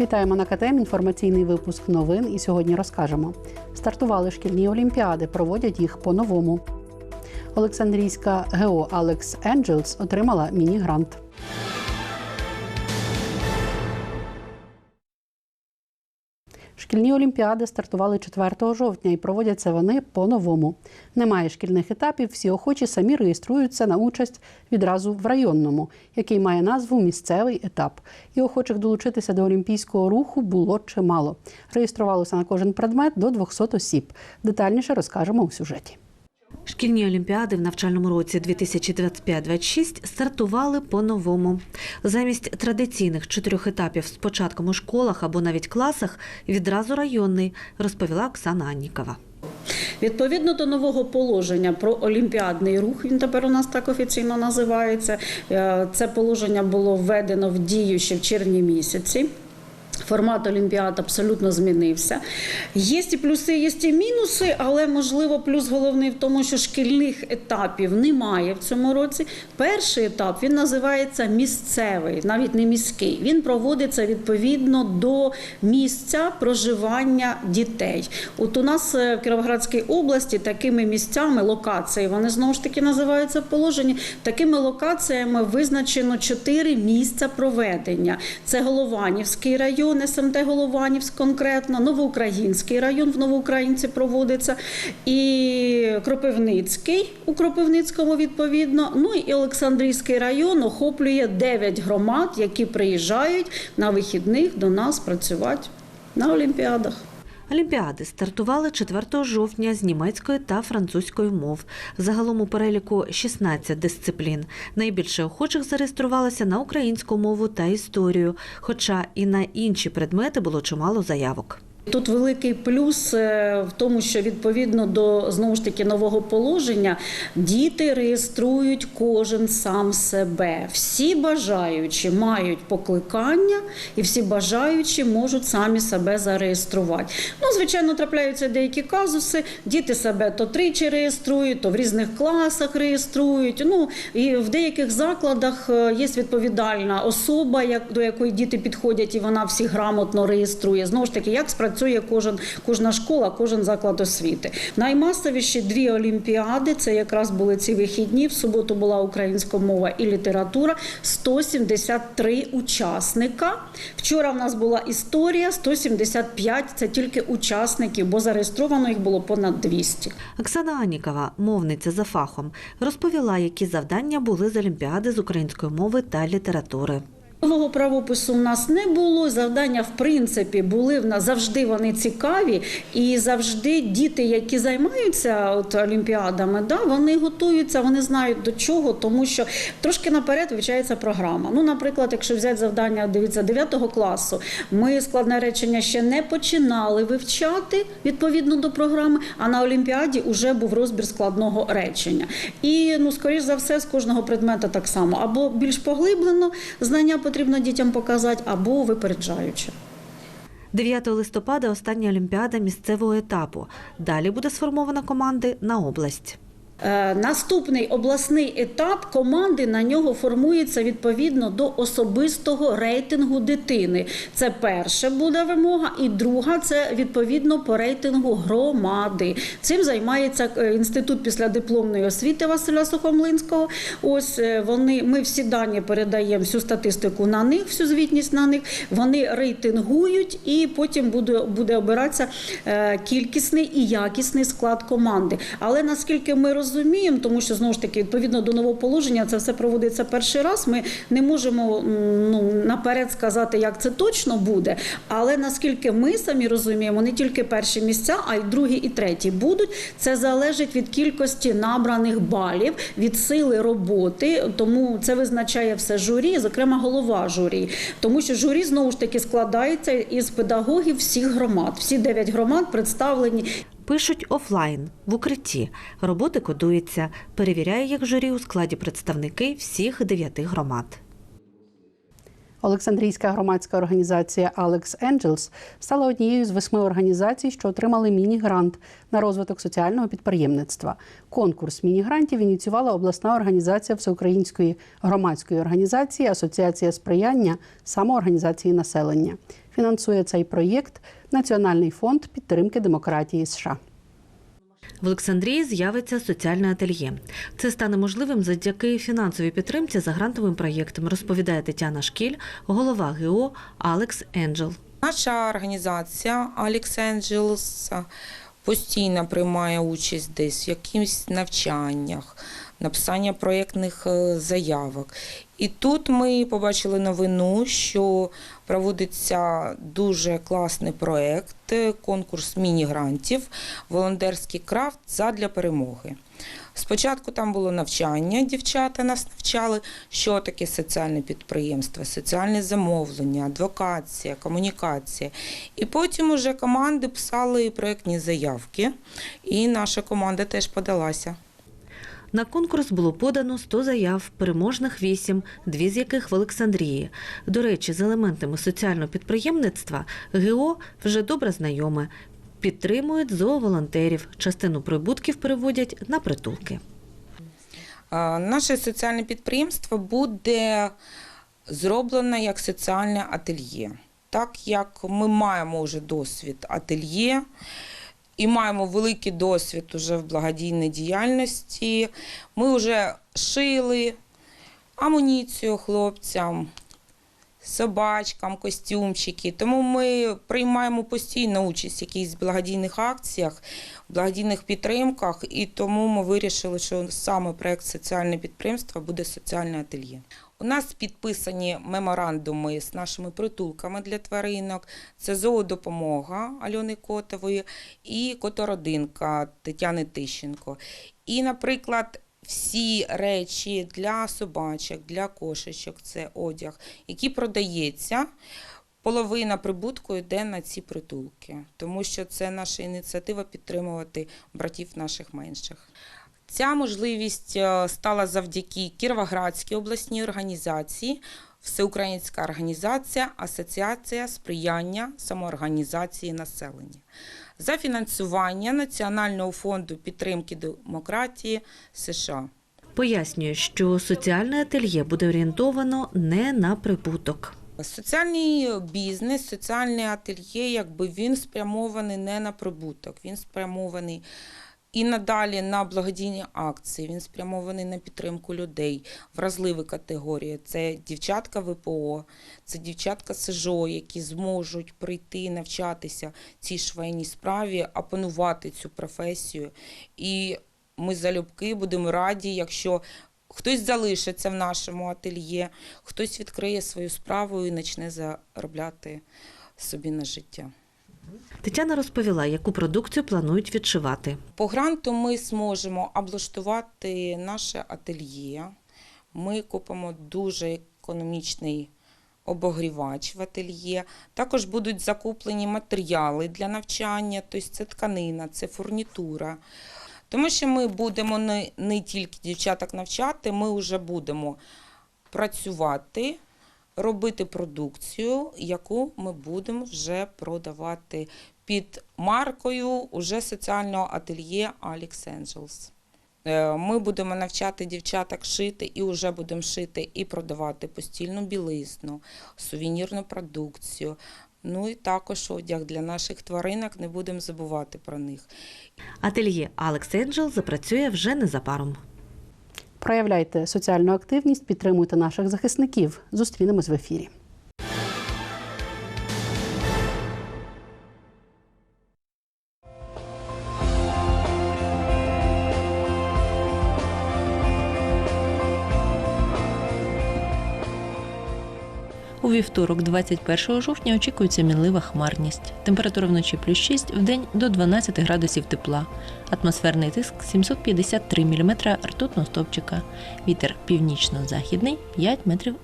Вітаємо на КТМ. Інформаційний випуск новин. І сьогодні розкажемо: стартували шкільні олімпіади, проводять їх по-новому. Олександрійська ГО Алекс Енджелс отримала міні-грант. Шкільні олімпіади стартували 4 жовтня і проводяться вони по-новому. Немає шкільних етапів, всі охочі самі реєструються на участь відразу в районному, який має назву місцевий етап. І охочих долучитися до олімпійського руху було чимало. Реєструвалося на кожен предмет до 200 осіб. Детальніше розкажемо у сюжеті. Шкільні олімпіади в навчальному році 2025-26 стартували по-новому. Замість традиційних чотирьох етапів з початком у школах або навіть класах відразу районний, розповіла Оксана Аннікова. Відповідно до нового положення про олімпіадний рух, він тепер у нас так офіційно називається. е, Це положення було введено в дію ще в червні місяці. Формат Олімпіад абсолютно змінився. Є і плюси, є і мінуси, але можливо плюс головний в тому, що шкільних етапів немає в цьому році. Перший етап він називається місцевий, навіть не міський. Він проводиться відповідно до місця проживання дітей. От у нас е, в Кіровоградській області такими місцями локації, вони знову ж таки називаються в. Такими локаціями визначено чотири місця проведення: це Голованівський район, СМТ Голованівськ конкретно, Новоукраїнський район в Новоукраїнці проводиться, і Кропивницький у Кропивницькому відповідно. Ну і Олександрійський район охоплює 9 громад, які приїжджають на вихідних до нас працювати на Олімпіадах. Олімпіади стартували 4 жовтня з німецької та французької мов. Загалом у переліку 16 дисциплін. Найбільше охочих зареєструвалося на українську мову та історію, хоча і на інші предмети було чимало заявок. Тут великий плюс е, в тому, що відповідно до знову ж таки нового положення діти реєструють кожен сам себе. Всі бажаючі мають покликання, і всі бажаючі можуть самі себе зареєструвати. Ну, звичайно, трапляються деякі казуси. Діти себе то тричі реєструють, то в різних класах реєструють. Ну і в деяких закладах е, є відповідальна особа, до якої діти підходять, і вона всіх грамотно реєструє. Знову ж таки, як спрацює кожен кожна школа, кожен заклад освіти. Наймасовіші дві олімпіади. Це якраз були ці вихідні. В суботу була українська мова і література. 173 учасника. Вчора в нас була історія 175 – Це тільки учасників, бо зареєстровано їх було понад 200. Оксана Анікова, мовниця за фахом, розповіла, які завдання були з Олімпіади з української мови та літератури. Нового правопису в нас не було. Завдання, в принципі, були в нас завжди вони цікаві, і завжди діти, які займаються от олімпіадами, да, вони готуються, вони знають до чого, тому що трошки наперед вивчається програма. Ну, наприклад, якщо взяти завдання, дивіться, 9 класу, ми складне речення ще не починали вивчати відповідно до програми, а на олімпіаді вже був розбір складного речення. І ну, скоріш за все, з кожного предмета так само або більш поглиблено знання потрібно дітям показати, або випереджаючи. 9 листопада остання олімпіада місцевого етапу. Далі буде сформована команди на область. Е, Наступний обласний етап команди на нього формується відповідно до особистого рейтингу дитини. Це перша буде вимога, і друга це відповідно по рейтингу громади. Цим займається е, інститут післядипломної освіти Василя Сухомлинського. Ось е, вони ми всі дані передаємо всю статистику на них, всю звітність на них. Вони рейтингують, і потім буде, буде обиратися кількісний і якісний склад команди. Але наскільки ми розуміємо, розуміємо, тому що знову ж таки відповідно до нового положення це все проводиться перший раз. Ми не можемо ну наперед сказати, як це точно буде. Але наскільки ми самі розуміємо, не тільки перші місця, а й другі і треті будуть. Це залежить від кількості набраних балів, від сили роботи. Тому це визначає все журі, зокрема голова журі. Тому що журі знову ж таки складається із педагогів всіх громад. Всі дев'ять громад представлені. Пишуть офлайн в укритті. Роботи кодуються. Перевіряє їх журі у складі представники всіх дев'яти громад. Олександрійська громадська організація Alex Angels стала однією з восьми організацій, що отримали міні-грант на розвиток соціального підприємництва. Конкурс міні-грантів ініціювала обласна організація Всеукраїнської громадської організації Асоціація сприяння самоорганізації населення. Фінансує цей проєкт Національний фонд підтримки демократії США. В Олександрії з'явиться соціальне ательє. Це стане можливим завдяки фінансовій підтримці за грантовим проєктом, розповідає Тетяна Шкіль, голова ГО Алекс Енджел. Наша організація Alex Angels постійно приймає участь десь в якихось навчаннях, написання проєктних е, заявок. І тут ми побачили новину, що проводиться дуже класний проєкт, е, конкурс міні-грантів, волонтерський крафт задля перемоги. Спочатку там було навчання, дівчата нас навчали, що таке соціальне підприємство, соціальне замовлення, адвокація, комунікація. І потім уже команди писали проєктні заявки, і наша команда теж подалася. На конкурс було подано 100 заяв, переможних 8, дві з яких в Олександрії. До речі, з елементами соціального підприємництва ГО вже добре знайоме. Підтримують зооволонтерів. Частину прибутків переводять на притулки. Наше соціальне підприємство буде зроблено як соціальне ательє. Так як ми маємо вже досвід ательє і маємо великий досвід уже в благодійній діяльності, ми вже шили амуніцію хлопцям, собачкам, костюмчики. Тому ми приймаємо постійно участь в якихось благодійних акціях, благодійних підтримках, і тому ми вирішили, що саме проект соціальне підприємство буде соціальне ательє. У нас підписані меморандуми з нашими притулками для тваринок. Це зоодопомога Альони Котової і Котородинка Тетяни Тищенко. І, наприклад, всі речі для собачок, для кошечок, це одяг, який продається. Половина прибутку йде на ці притулки, тому що це наша ініціатива підтримувати братів наших менших. Ця можливість е, стала завдяки Кіровоградській обласній організації, Всеукраїнська організація Асоціація сприяння самоорганізації населення за фінансування Національного фонду підтримки демократії США. Пояснює, що соціальне ательє буде орієнтовано не на прибуток. Соціальний бізнес, соціальне ательє, якби він спрямований не на прибуток, він спрямований і надалі на благодійні акції. Він спрямований на підтримку людей, вразливі категорії. Це дівчатка ВПО, це дівчатка СЖО, які зможуть прийти навчатися цій швейній справі, опанувати цю професію. І ми залюбки будемо раді, якщо хтось залишиться в нашому ательє, хтось відкриє свою справу і почне заробляти собі на життя. Тетяна розповіла, яку продукцію планують відшивати. По гранту ми зможемо облаштувати наше ательє. Ми купимо дуже економічний обогрівач в ательє. Також будуть закуплені матеріали для навчання, тобто це тканина, це фурнітура. Тому що ми будемо не, не тільки дівчаток навчати, ми вже будемо працювати, робити продукцію, яку ми будемо вже продавати під маркою уже соціального ательє Alex Angels. Е, Ми будемо навчати дівчаток шити і вже будемо шити і продавати постільну білизну, сувенірну продукцію. Ну і також одяг для наших тваринок, не будемо забувати про них. Ательє Алекс Енджел запрацює вже незабаром. Проявляйте соціальну активність, підтримуйте наших захисників. Зустрінемось в ефірі. У вівторок, 21 жовтня, очікується мінлива хмарність. Температура вночі плюс 6, вдень до 12 градусів тепла. Атмосферний тиск 753 мм ртутного стовпчика. Вітер північно-західний 5 метрів